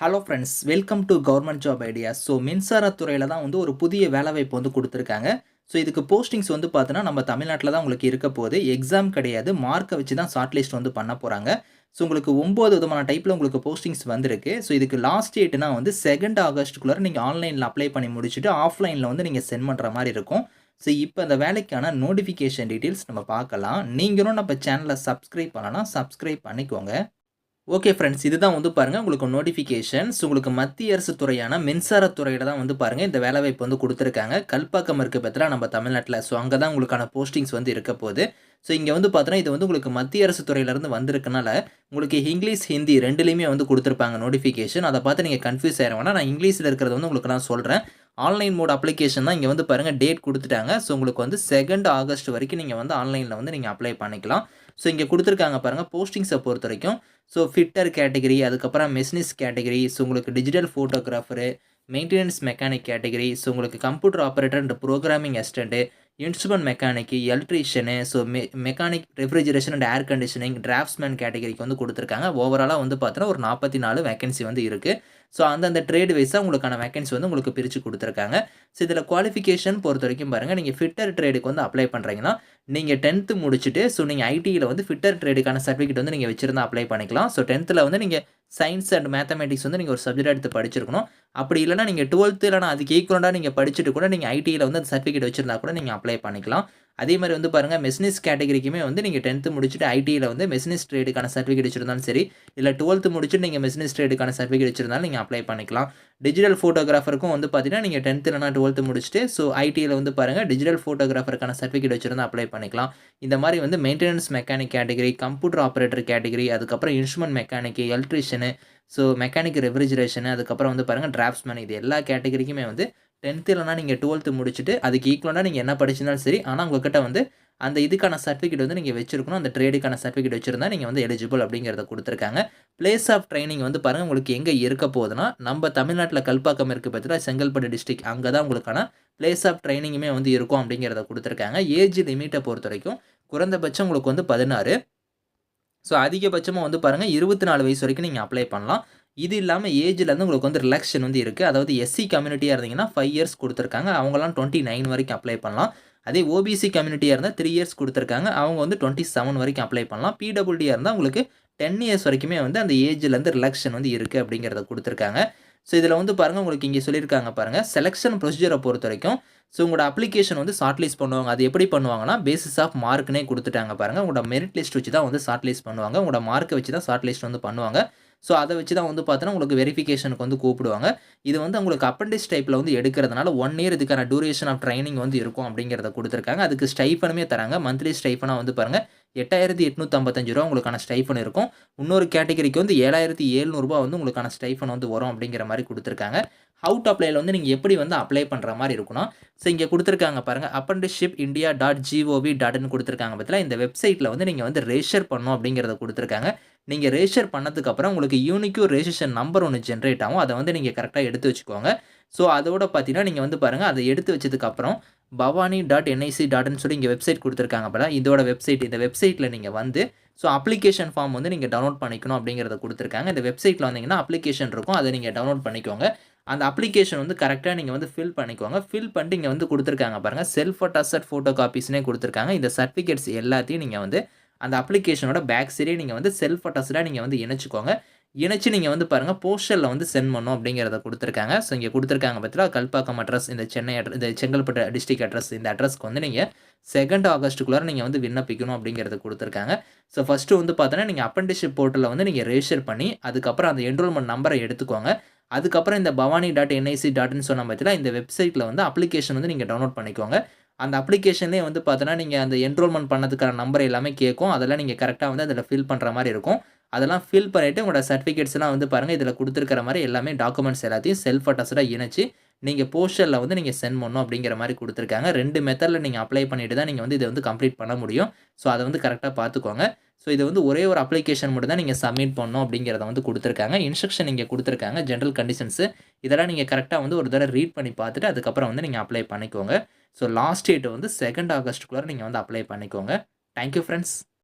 Hello friends welcome to government job ideas so மின்சாரத்துறையில் தான் வந்து ஒரு புதிய வேலைவாய்ப்பு வந்து கொடுத்துருக்காங்க. ஸோ இதுக்கு போஸ்டிங்ஸ் வந்து பார்த்தீங்கன்னா நம்ம தமிழ்நாட்டில் தான் உங்களுக்கு இருக்க போகுது. எக்ஸாம் கிடையாது. மார்க்கை வச்சு தான் ஷார்ட் லிஸ்ட் வந்து பண்ண போகிறாங்க ஸோ உங்களுக்கு ஒம்பது விதமான டைப்பில் உங்களுக்கு போஸ்டிங்ஸ் வந்திருக்கு. ஸோ இதுக்கு லாஸ்ட் டேட்னா வந்து செகண்ட் ஆகஸ்ட்டுக்குள்ளே நீங்கள் ஆன்லைனில் அப்ளை பண்ணி முடிச்சுட்டு ஆஃப்லைனில் வந்து நீங்கள் சென்ட் பண்ணுற மாதிரி இருக்கும். ஸோ இப்போ அந்த வேலைக்கான நோட்டிஃபிகேஷன் டீட்டெயில்ஸ் நம்ம பார்க்கலாம். நீங்களும் நம்ம சேனலை சப்ஸ்கிரைப் பண்ணலாம். சப்ஸ்கிரைப் பண்ணிக்கோங்க. ஓகே ஃப்ரெண்ட்ஸ் இதுதான் வந்து பாருங்கள் உங்களுக்கு நோட்டிஃபிகேஷன்ஸ் உங்களுக்கு மத்திய அரசு துறையான மின்சாரத்துறையில் தான் வந்து பாருங்கள் இந்த வேலைவாய்ப்பு வந்து கொடுத்துருக்காங்க. கல்பாக்கம் இருக்க பற்றில நம்ம தமிழ்நாட்டில் ஸோ அங்கே தான் உங்களுக்கான போஸ்டிங்ஸ் வந்து இருக்க போகுது. ஸோ இங்கே வந்து பார்த்தோன்னா இது வந்து உங்களுக்கு மத்திய அரசு துறையிலேருந்து வந்திருக்கனால உங்களுக்கு இங்கிலீஷ் ஹிந்தி ரெண்டுலேயுமே வந்து கொடுத்துருப்பாங்க நோட்டிஃபிகேஷன் அதை பார்த்து நீங்கள் கன்ஃபியூஸ் ஆயிரும் நான் இங்கிலீஷில் இருக்கிறத வந்து உங்களுக்கு நான் சொல்கிறேன் ஆன்லைன் மோட் அப்ளிகேஷன் தான் இங்கே வந்து பாருங்கள் டேட் கொடுத்துட்டாங்க. ஸோ உங்களுக்கு வந்து செகண்ட் ஆகஸ்ட் வரைக்கும் நீங்கள் வந்து ஆன்லைனில் வந்து நீங்கள் அப்ளை பண்ணிக்கலாம். ஸோ இங்கே கொடுத்துருக்காங்க பாருங்கள் போஸ்டிங்ஸை பொறுத்த வரைக்கும் ஸோ ஃபிட்டர் கேட்டகரி அதுக்கப்புறம் மெஷினிஸ் கேட்டகரி ஸோ உங்களுக்கு digital photographer maintenance mechanic category so உங்களுக்கு computer operator and programming assistant instrument mechanic electrician so மெ mechanic refrigeration and air conditioning draftsman கேட்டகரிக்கு வந்து கொடுத்துருக்காங்க. ஓவராலாக வந்து பார்த்தோன்னா ஒரு நாற்பத்தி நாலு வேகன்சி வந்து இருக்குது ஸோ அந்தந்த ட்ரேட் வைஸாக உங்களுக்கான வேகன்சி வந்து உங்களுக்கு பிரித்து கொடுத்துருக்காங்க. ஸோ இதில் குவாலிஃபிகேஷன் பொறுத்த வரைக்கும் பாருங்கள் நீங்கள் ஃபிட்டர் ட்ரேடுக்கு வந்து அப்ளை பண்ணுறீங்கன்னா நீங்கள் டென்த்து முடிச்சுட்டு ஸோ நீங்கள் ஐடியில் வந்து ஃபிட்டர் ட்ரேடுக்கான சர்டிஃபிகேட் வந்து நீங்கள் வச்சிருந்தா அப்ளை பண்ணிக்கலாம். ஸோ டென்த்தில் வந்து நீங்கள் சயின்ஸ் அண்ட் மேத்தமெட்டிக்ஸ் வந்து நீங்கள் ஒரு சப்ஜெக்ட் எடுத்து படிச்சிருக்கணும். அப்படி இல்லைனா நீங்கள் டுவெல்த்து இல்லைனா அதுக்கு ஈக்குவலாக நீங்கள் படிச்சுட்டு கூட நீங்கள் ஐடியில் வந்து அந்த சர்டிஃபிகேட் வச்சுருந்தா கூட நீங்கள் அப்ளை பண்ணிக்கலாம். அதே மாதிரி வந்து பாருங்கள் மெஸ்னிஸ் கேட்டகரிக்குமே வந்து நீங்கள் டென்த்து முடிச்சுட்டு ஐடியில் வந்து மெஸ்னிஸ் ட்ரேடுக்கான சர்டிஃபிகேட் வச்சிருந்தாலும் சரி இல்லை டுவெல்த்து முடிச்சுட்டு நீங்கள் மெஸ்னிஸ் ட்ரேடுக்கான சர்டிஃபிகேட் வச்சிருந்தாலும் நீங்கள் அப்ளை பண்ணிக்கலாம். டிஜிட்டல் ஃபோட்டோகிராஃபருக்கும் வந்து பார்த்தீங்கன்னா நீங்கள் டென்த்து இல்லைனா டுவெல்த்து முடிச்சுட்டு ஸோ ஐடியில் வந்து பாருங்கள் டிஜிட்டல் ஃபோட்டோகிராஃபருக்கான சர்டிஃபிகேட் வச்சிருந்தா அப்ளை பண்ணிக்கலாம். இந்த மாதிரி வந்து maintenance mechanic category computer operator category அதுக்கப்புறம் instrument mechanic electrician so mechanic refrigeration அதுக்கப்புறம் வந்து பாருங்கள் டிராஃப்ட்ஸ்மேன் இது எல்லா கேட்டகரிக்குமே வந்து டென்த்து இல்லைனா நீங்கள் டுவெல்த்து முடிச்சுட்டு அதுக்கு ஈக்குவலாக நீங்கள் என்ன படிச்சிருந்தாலும் சரி ஆனால் உங்கள்கிட்ட வந்து அந்த இதுக்கான சர்டிஃபிகேட் வந்து நீங்கள் வச்சிருக்கணும் அந்த ட்ரேடுக்கான சர்டிஃபிகேட் வச்சுருந்தா நீங்கள் வந்து எலிஜிபிள் அப்படிங்கிறத கொடுத்துருக்காங்க. பிளேஸ் ஆஃப் ட்ரைனிங் வந்து பாருங்கள் உங்களுக்கு எங்கே இருக்க போகுதுன்னா நம்ம தமிழ்நாட்டில் கல்பாக்கம் இருக்குது பார்த்தீங்கன்னா செங்கல்பட்டு டிஸ்ட்ரிக் அங்கே தான் உங்களுக்கான பிளேஸ் ஆஃப் ட்ரைனிங்குமே வந்து இருக்கும் அப்படிங்கிறத கொடுத்துருக்காங்க. ஏஜ் லிமிட்டை பொறுத்த வரைக்கும் குறைந்தபட்சம் உங்களுக்கு வந்து பதினாறு. ஸோ அதிகபட்சமாக வந்து பாருங்கள் இருபத்தி நாலு வயசு வரைக்கும் நீங்கள் அப்ளை பண்ணலாம். இது இல்லாமல் ஏஜ்லேருந்து உங்களுக்கு வந்து ரிலாக்ஷன் வந்து இருக்குது அதாவது எஸ்சி கம்யூனிட்டியாக இருந்தீங்கன்னா ஃபைவ் இயர்ஸ் கொடுத்துருக்காங்க. அவங்களாம் டுவெண்ட்டி நைன் வரைக்கும் அப்ளை பண்ணலாம். அதே ஓபிசி கம்யூனிட்டியாக இருந்தால் த்ரீ இயர்ஸ் கொடுத்துருக்காங்க. அவங்க வந்து டுவெண்ட்டி செவன் வரைக்கும் அப்ளை பண்ணலாம். பிடபிள்யூடியாக இருந்தால் உங்களுக்கு டென் இயர்ஸ் வரைக்குமே வந்து அந்த ஏஜ்லேருந்து ரிலாக்ஷன் வந்து இருக்குது அப்படிங்கிறத கொடுத்துருக்காங்க. ஸோ இதில் வந்து பாருங்கள் உங்களுக்கு இங்கே சொல்லியிருக்காங்க பாருங்கள் செலெக்ஷன் ப்ரொசீஜரை பொறுத்த வரைக்கும் ஸோ உங்களோட அப்ளிகேஷன் வந்து ஷார்ட் லிஸ்ட் பண்ணுவாங்க. அது எப்படி பண்ணுவாங்கன்னா பேசிஸ் ஆஃப் மார்க்னே கொடுத்துட்டாங்க பாருங்கள் உங்களோட மெரிட் லிஸ்ட் வச்சு தான் வந்து ஷார்ட் லிஸ்ட் பண்ணுவாங்க. உங்களோட மார்க்கை வச்சு தான் ஷார்ட் லிஸ்ட் வந்து பண்ணுவாங்க. ஸோ அதை வச்சு தான் வந்து பார்த்தோன்னா உங்களுக்கு வெரிஃபிகேஷனுக்கு வந்து கூப்பிடுவாங்க. இது வந்து உங்களுக்கு அப்பண்டிஸ் டைப்பில் வந்து எடுக்கிறதுனால ஒன் இயர் இதுக்கான டூரேஷன் ஆஃப் ட்ரைனிங் வந்து இருக்கும் அப்படிங்கிறத கொடுத்துருக்காங்க. அதுக்கு ஸ்டைஃபனுமே தராங்க. மந்த்லி ஸ்டைஃபனாக வந்து பாருங்கள் எட்டாயிரத்தி எட்நூற்றம்பத்தஞ்சு ரூபா உங்களுக்கான ஸ்டைஃபன் இருக்கும். இன்னொரு கேட்டகரிக்கு வந்து ஏழாயிரத்தி ஏழ்நூறுபா வந்து உங்களுக்கான ஸ்டைஃபன் வந்து வரும் அப்படிங்கிற மாதிரி கொடுத்துருக்காங்க. அவுட் அப்ளைல வந்து நீங்கள் எப்படி வந்து அப்ளை பண்ணுற மாதிரி இருக்கணும். ஸோ இங்கே கொடுத்துருக்காங்க பாருங்கள் அப்ரண்டிஷிப் இந்தியா டாட் ஜிஓவி டாட்னு கொடுத்துருக்காங்க பற்றில இந்த வெப்சைட்டில் வந்து நீங்கள் வந்து ரெஜிஸ்டர் பண்ணணும் அப்படிங்கிறத கொடுத்துருக்காங்க. நீங்கள் ரெஜிஸ்டர் பண்ணதுக்கப்புறம் உங்களுக்கு யூனிக்யூ ரெஜிஸ்ட்ரேஷன் நம்பர் ஒன்று ஜென்ரேட் ஆகும். அதை வந்து நீங்கள் கரெக்டாக எடுத்து வச்சுக்கோங்க. ஸோ அதோட பார்த்தீங்கன்னா நீங்கள் வந்து பாருங்கள் அதை எடுத்து வச்சதுக்கப்புறம் பவானி டாட் என்ஐசி டாட்னு சொல்லி இங்கே வெப்சைட் கொடுத்துருக்காங்க போல. இதோட வெப்சைட் இந்த வெப்சைட்டில் நீங்கள் வந்து ஸோ அப்ளிகேஷன் ஃபார்ம் வந்து நீங்கள் டவுன்லோட் பண்ணிக்கணும் அப்படிங்கிறத கொடுத்துருக்காங்க. இந்த வெப்சைட்டில் வந்தீங்கன்னா அப்ளிகேஷன் இருக்கும். அதை நீங்கள் டவுன்லோட் பண்ணிக்கோங்க. அந்த அப்ளிகேஷன் வந்து கரெக்டாக நீங்கள் வந்து ஃபில் பண்ணிக்கோங்க. ஃபில் பண்ணிட்டு இங்கே வந்து கொடுத்துருக்காங்க பாருங்கள் செல்ஃப் அட்டாசட் ஃபோட்டோ காப்பீஸ்னே கொடுத்துருக்காங்க. இந்த சர்டிஃபிகேட்ஸ் எல்லாத்தையும் நீங்கள் வந்து அந்த அப்ளிகேஷனோட பேக் சைடே நீங்கள் வந்து செல்ஃப் அட்டாஸ்டாக நீங்கள் வந்து இணைச்சிக்கோங்க. இணைச்சி நீங்கள் வந்து பாருங்கள் போஸ்டரில் வந்து சென்ட் பண்ணும் அப்படிங்கிறத கொடுத்துருக்காங்க. ஸோ இங்கே கொடுத்துருக்காங்க பார்த்தீங்களா கல்பாக்கம் அட்ரஸ் இந்த சென்னை அட்ரஸ் இந்த செங்கல்பட்டு டிஸ்ட்ரிக் அட்ரஸ் இந்த அட்ரஸ்க்கு வந்து நீங்கள் செகண்ட் ஆகஸ்ட்டுக்குள்ளார நீங்கள் வந்து விண்ணப்பிக்கணும் அப்படிங்கிறத கொடுத்துருக்காங்க. ஸோ ஃபஸ்ட்டு வந்து பார்த்தோன்னா நீங்கள் அப்ரண்டிஷிப் போர்ட்டலில் வந்து நீங்கள் ரெஜிஸ்டர் பண்ணி அதுக்கப்புறம் அந்த என்ரோல்மெண்ட் நம்பரை எடுத்துக்கோங்க. அதுக்கப்புறம் இந்த பவானி டாட் என்ஐசி டாட்னு சொன்ன பார்த்தீங்கன்னா இந்த வெப்சைட்டில் வந்து அப்ளிகேஷன் வந்து நீங்கள் டவுன்லோட் பண்ணிக்கோங்க. அந்த அப்ளிகேஷன்லேயே வந்து பார்த்தோன்னா நீங்கள் அந்த என்ரோல்மெண்ட் பண்ணதுக்கான நம்பர் எல்லாமே கேட்கும். அதெல்லாம் நீங்கள் கரெக்டாக வந்து அதில் ஃபில் பண்ணுற மாதிரி இருக்கும். அதெல்லாம் ஃபில் பண்ணிவிட்டு உங்களோட சர்டிஃபிகேட்ஸ்லாம் வந்து பாருங்கள் இதில் கொடுத்துருக்கிற மாதிரி எல்லாமே டாக்குமெண்ட்ஸ் எல்லாத்தையும் செல்ஃப் அட்டாஸ்டாக இணைச்சி நீங்கள் போஸ்டரில் வந்து நீங்கள் சென்ட் பண்ணணும் அப்படிங்கிற மாதிரி கொடுத்துருக்காங்க. ரெண்டு மெத்தடில் நீங்கள் அப்ளை பண்ணிவிட்டு தான் நீங்கள் வந்து இதை வந்து கம்ப்ளீட் பண்ண முடியும். ஸோ அதை வந்து கரெக்டாக பார்த்துக்கோங்க. ஸோ இது வந்து ஒரே ஒரு அப்ளிகேஷன் மட்டும் தான் நீங்கள் சப்மிட் பண்ணணும் அப்படிங்கிறத வந்து கொடுத்துருக்காங்க. இன்ஸ்ட்ரக்ஷன் நீங்கள் கொடுத்துருக்காங்க. ஜென்ரல் கண்டிஷன்ஸு இதெல்லாம் நீங்கள் கரெக்டாக வந்து ஒரு தடவை ரீட் பண்ணி பார்த்துட்டு அதுக்கப்புறம் வந்து நீங்கள் அப்ளை பண்ணிக்கோங்க. ஸோ லாஸ்ட் டேட் வந்து செகண்ட் ஆகஸ்ட்டுக்குள்ளே நீங்கள் வந்து அப்ளை பண்ணிக்கோங்க. Thank you friends